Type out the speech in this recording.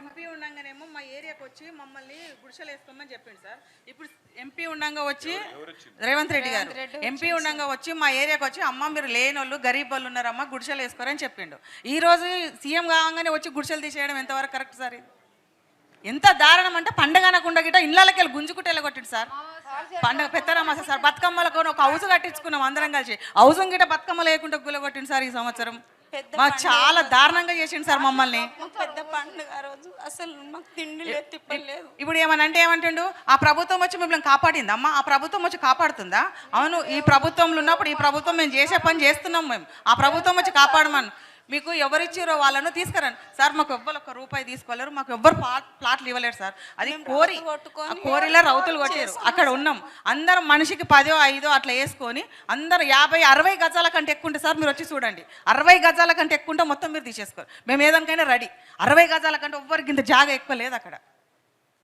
MP ఉండగానేమో మా ఏరియాకి వచ్చి మమ్మల్ని గుడిసెలు వేసుకోమని చెప్పిండు సార్. ఇప్పుడు ఎంపీ ఉండంగా వచ్చి రేవంత్ రెడ్డి గారు. ఎంపీ ఉండంగా వచ్చి మా ఏరియాకి వచ్చి అమ్మ మీరు లేని వాళ్ళు గరీబ్ వాళ్ళు ఉన్నారమ్మా గుడిసెలు వేసుకోరని చెప్పిండు. ఈ రోజు సీఎం కాగానే వచ్చి గుడిసెలు తీసేయడం ఎంతవరకు కరెక్ట్ సార్ ఇది? ఎంత దారుణం అంటే పండగ అనకుండా గిట్ట ఇళ్ళకి వెళ్ళి గుంజుకుంటే వెళ్ళగొట్టిండు సార్. పండగ పెత్తనమాస సార్. బతుకమ్మలకు ఒక హౌస్ కట్టించుకున్నాం అందరం కలిసి. హౌస్ గిట్ట బతుకమ్మ లేకుండా గులగొట్టిండు సార్ ఈ సంవత్సరం. చాలా దారుణంగా చేసిండు సార్ మమ్మల్ని. పండుగ ఆ రోజు. అసలు మాకు తిండి లేదు తిప్పలు లేదు ఇప్పుడు ఏమని అంటే ఏమంటుండు? ఆ ప్రభుత్వం వచ్చి మిమ్మల్ని కాపాడింది? అమ్మా ఆ ప్రభుత్వం వచ్చి కాపాడుతుందా? అవును ఈ ప్రభుత్వంలో ఉన్నప్పుడు ఈ ప్రభుత్వం మేము చేసే పని చేస్తున్నాం మేము. ఆ ప్రభుత్వం వచ్చి కాపాడమను. మీకు ఎవరిచ్చారో వాళ్ళను తీసుకురండి. సార్ మాకు ఎవ్వరు ఒక్క రూపాయి తీసుకోలేరు మాకు ఎవ్వరు ప్లాట్ ప్లాట్లు ఇవ్వలేరు సార్. అది కోరి కోరిలో రౌతులు కొట్టారు. అక్కడ ఉన్నాం. అందరం మనిషికి పదో ఐదో అట్లా వేసుకొని అందరు యాభై అరవై గజాల కంటే ఎక్కువ ఉంటే సార్ మీరు వచ్చి చూడండి. అరవై గజాల కంటే ఎక్కువ ఉంటే మొత్తం మీరు తీసేసుకోరు. మేము ఏదానికైనా రెడీ. అరవై గజాల కంటే ఎవ్వరికి ఇంత జాగా ఎక్కువ లేదు అక్కడ.